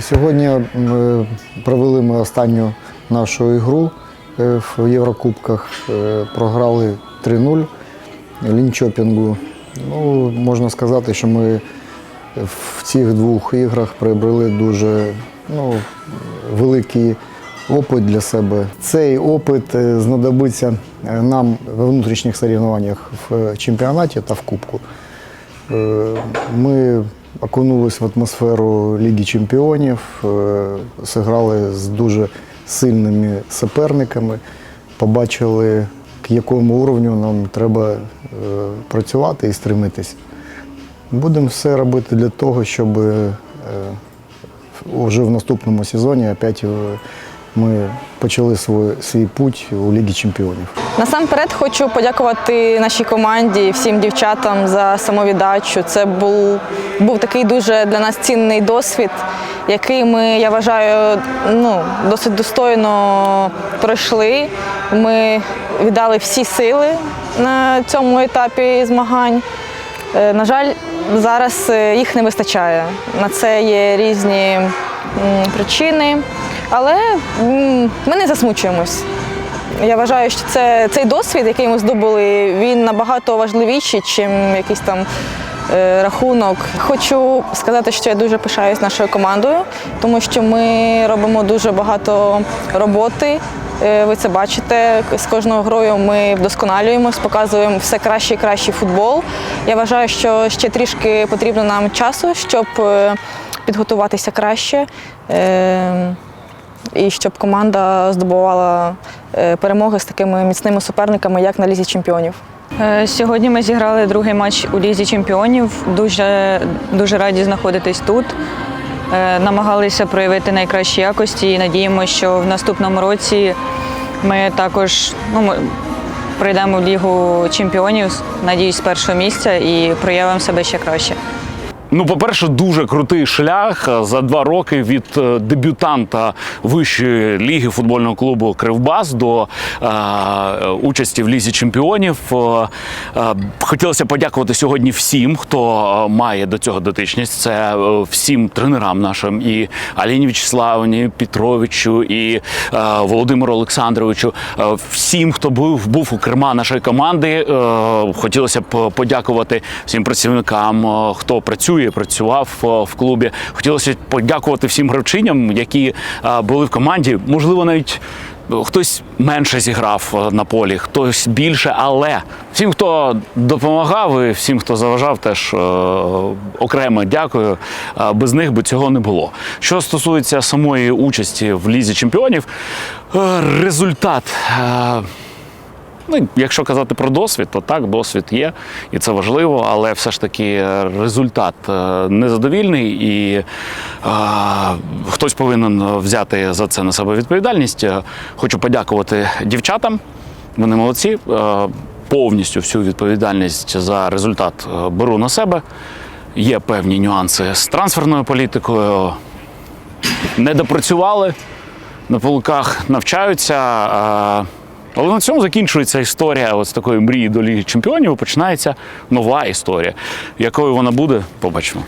Сьогодні ми провели ми останню нашу ігру е, в Єврокубках. Е, Програли 3-0 Лінчопінгу. Ну, можна сказати, що ми в цих двох іграх приобрели дуже ну, великий опит для себе. Цей опит е, знадобиться е, нам в внутрішніх соревнованнях в чемпіонаті та в Кубку. Е, Ми окунулись в атмосферу Ліги Чемпіонів, е, зіграли з дуже сильними суперниками, побачили, к якому уровню нам треба е, працювати і стремитись. Будемо все робити для того, щоб е, вже в наступному сезоні опять ми почали свій, свій путь у Лігі Чемпіонів. Насамперед хочу подякувати нашій команді, всім дівчатам за самовіддачу. Це був, був такий дуже для нас цінний досвід, який ми, я вважаю, ну, досить достойно пройшли. Ми віддали всі сили на цьому етапі змагань. Е, На жаль, зараз е, їх не вистачає. На це є різні причини, але ми не засмучуємось. Я вважаю, що це цей досвід, який ми здобули, він набагато важливіший, ніж якийсь там е, рахунок. Хочу сказати, що я дуже пишаюсь нашою командою, тому що ми робимо дуже багато роботи. Е, Ви це бачите. З кожною грою ми вдосконалюємось, показуємо все краще і кращий футбол. Я вважаю, що ще трішки потрібно нам часу, щоб е, підготуватися краще. Е, і щоб команда здобувала е, перемоги з такими міцними суперниками, як на лізі чемпіонів. Е, Сьогодні ми зіграли другий матч у Лізі чемпіонів. Дуже, дуже раді знаходитись тут. Намагалися проявити найкращі якості і надіємося, що в наступному році ми також ну, прийдемо в Лігу чемпіонів, надіюсь, з першого місця і проявимо себе ще краще. Ну, по-перше, дуже крутий шлях за два роки від е, дебютанта вищої ліги футбольного клубу Кривбас до е, участі в лізі чемпіонів. Е, е, хотілося подякувати сьогодні всім, хто е, має до цього дотичність. Це всім тренерам нашим і Аліні Вячеславовні, Петровичу, і е, Володимиру Олександровичу, всім, хто був, був у керма нашої команди. Е, хотілося б подякувати всім працівникам, хто працює, працював е, в клубі. Хотілося подякувати всім гравчиням, які е, були в команді. Можливо, навіть. е, Хтось менше зіграв на полі, хтось більше, але всім, хто допомагав, і всім, хто заважав, теж окремо дякую. Без них би цього не було. Що стосується самої участі в лізі чемпіонів, результат. Ну, якщо казати про досвід, то так, досвід є, і це важливо, але все ж таки е, результат е, незадовільний, і е, хтось повинен взяти за це на себе відповідальність. Е, Хочу подякувати дівчатам. Вони молодці. Е, Повністю всю відповідальність за результат беру на себе. Є певні нюанси з трансферною політикою. Не допрацювали, на полуках навчаються. е, але на цьому закінчується історія ось такої мрії до Ліги Чемпіонів. Починається нова історія. Якою вона буде, побачимо.